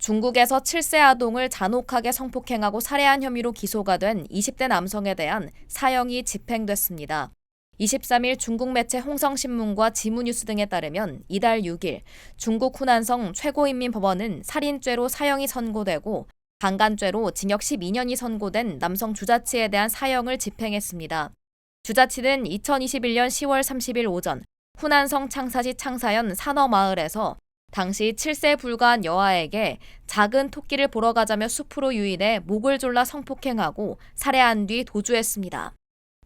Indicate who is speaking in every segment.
Speaker 1: 중국에서 7세 아동을 잔혹하게 성폭행하고 살해한 혐의로 기소가 된 20대 남성에 대한 사형이 집행됐습니다. 23일 중국 매체 홍성신문과 지무뉴스 등에 따르면 이달 6일 중국 후난성 최고인민법원은 살인죄로 사형이 선고되고 강간죄로 징역 12년이 선고된 남성 주자치에 대한 사형을 집행했습니다. 주자치는 2021년 10월 30일 오전 후난성 창사시 창사현 산어마을에서 당시 7세 불과한 여아에게 작은 토끼를 보러 가자며 숲으로 유인해 목을 졸라 성폭행하고 살해한 뒤 도주했습니다.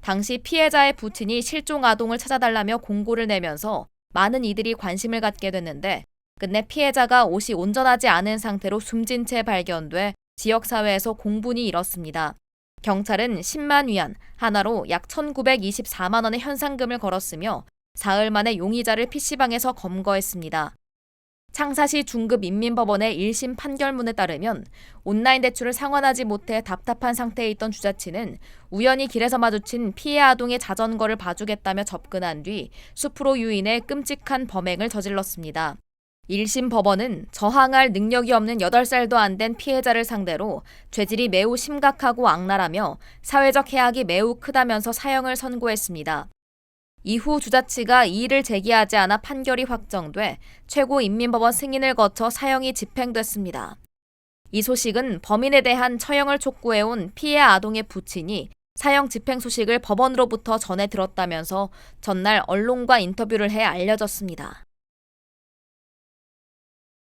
Speaker 1: 당시 피해자의 부친이 실종 아동을 찾아달라며 공고를 내면서 많은 이들이 관심을 갖게 됐는데 끝내 피해자가 옷이 온전하지 않은 상태로 숨진 채 발견돼 지역사회에서 공분이 일었습니다. 경찰은 10만 위안, 하나로 약 1,924만 원의 현상금을 걸었으며 사흘 만에 용의자를 PC방에서 검거했습니다. 창사시 중급인민법원의 1심 판결문에 따르면 온라인 대출을 상환하지 못해 답답한 상태에 있던 주자치는 우연히 길에서 마주친 피해 아동의 자전거를 봐주겠다며 접근한 뒤 숲으로 유인해 끔찍한 범행을 저질렀습니다. 1심 법원은 저항할 능력이 없는 8살도 안 된 피해자를 상대로 죄질이 매우 심각하고 악랄하며 사회적 해악이 매우 크다면서 사형을 선고했습니다. 이후 주자치가 이의를 제기하지 않아 판결이 확정돼 최고인민법원 승인을 거쳐 사형이 집행됐습니다. 이 소식은 범인에 대한 처형을 촉구해온 피해 아동의 부친이 사형 집행 소식을 법원으로부터 전해 들었다면서 전날 언론과 인터뷰를 해 알려졌습니다.